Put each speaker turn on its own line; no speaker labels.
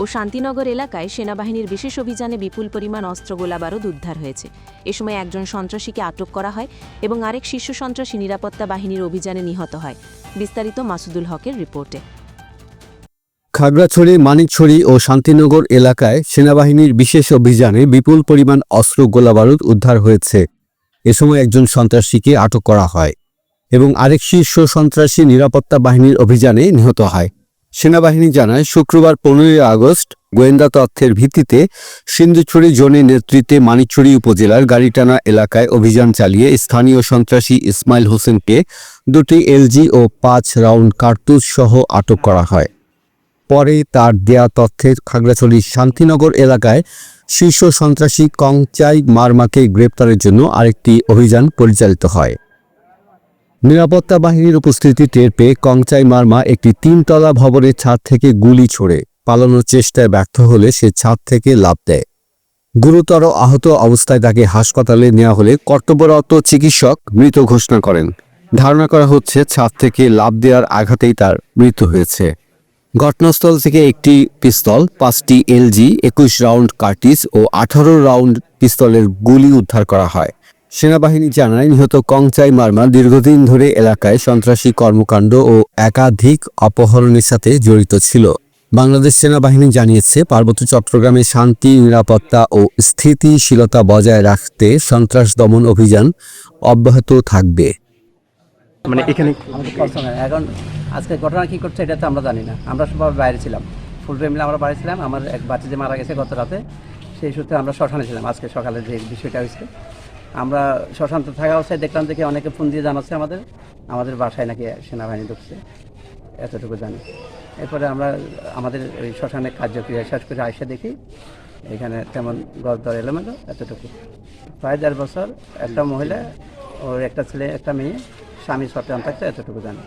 ও শান্তিনগর এলাকায় সেনাবাহিনীর বিশেষ অভিযানে বিপুল পরিমাণ অস্ত্র গোলাবারুদ উদ্ধার হয়েছে। এ সময় একজন সন্ত্রাসীকে আটক করা হয় এবং আরেক শীর্ষ সন্ত্রাসী নিরাপত্তা বাহিনীর অভিযানে নিহত হয়। বিস্তারিত মাসুদুল হকের রিপোর্টে।
খাগড়াছড়ি, মানিকছড়ি ও শান্তিনগর এলাকায় সেনাবাহিনীর বিশেষ অভিযানে বিপুল পরিমাণ অস্ত্র গোলাবারুদ উদ্ধার হয়েছে। এ সময় একজন সন্ত্রাসীকে আটক করা হয় এবং আরেক শীর্ষ সন্ত্রাসী নিরাপত্তা বাহিনীর অভিযানে নিহত হয়। সেনাবাহিনী জানায়, শুক্রবার পনেরোই আগস্ট গোয়েন্দা তথ্যের ভিত্তিতে সিন্ধুছড়ি জোনের নেতৃত্বে মানিকছড়ি উপজেলার গাড়িটানা এলাকায় অভিযান চালিয়ে স্থানীয় সন্ত্রাসী ইসমাইল হোসেনকে দুটি এলজি ও পাঁচ রাউন্ড কার্তুজ সহ আটক করা হয়। পরে তার দেয়া তথ্যের খাগড়াছড়ি শান্তিনগর এলাকায় শীর্ষ সন্ত্রাসী কংচাই মারমাকে গ্রেপ্তারের জন্য আরেকটি অভিযান পরিচালিত হয়। নিরাপত্তা বাহিনীর উপস্থিতি টের পেয়ে কংচাই মার্মা একটি তিনতলা ভবনের ছাদ থেকে গুলি ছোড়ে। পালানোর চেষ্টায় ব্যর্থ হলে সে ছাদ থেকে লাফ দেয়। গুরুতর আহত অবস্থায় তাকে হাসপাতালে নেওয়া হলে কর্তব্যরত চিকিৎসক মৃত ঘোষণা করেন। ধারণা করা হচ্ছে ছাদ থেকে লাফ দেওয়ার আঘাতেই তার মৃত্যু হয়েছে। ঘটনাস্থল থেকে একটি পিস্তল, পাঁচটি এলজি, একুশ রাউন্ড কার্টিস ও আঠারো রাউন্ড পিস্তলের গুলি উদ্ধার করা হয়। সেনাবাহিনী জানায় নিহত কংচাই মার্মা দীর্ঘদিন ধরে এলাকায় সন্ত্রাসী কর্মকাণ্ড ও একাধিক অপহরণের সাথে জড়িত ছিল। বাংলাদেশ সেনাবাহিনী জানিয়েছে পার্বত্য চট্টগ্রামে শান্তি নিরাপত্তা ও স্থিতিশীলতা বজায় রাখতে সন্ত্রাস দমন অভিযান অব্যাহত থাকবে।
মানে এখানে
এখন আজকে ঘটনা কী করছে এটা তো আমরা জানি না। আমরা সবাই বাইরে ছিলাম। ফুল ফ্যামিলি আমরা বাইরে ছিলাম। আমার এক বাচ্চা যে মারা গেছে গত রাতে সেই সূত্রে আমরা শ্মশানে ছিলাম। আজকে সকালে যে বিষয়টা হয়েছে আমরা শ্মশান তো থাকা অবস্থায় দেখলাম যে অনেকে ফোন দিয়ে জানাচ্ছে আমাদের। আমাদের বাসায় নাকি সেনাবাহিনী ঢুকছে। এতটুকু জানি। এরপরে আমরা আমাদের ওই শ্মশানের কার্যক্রিয়া শেষ করে আইসা দেখি এখানে তেমন গড়দর এলোমেলো এতটুকু। প্রায় দেড় বছর একটা মহিলা ওর একটা ছেলে একটা মেয়ে স্বামী সত্যান থাকতো এতটুকু জানি।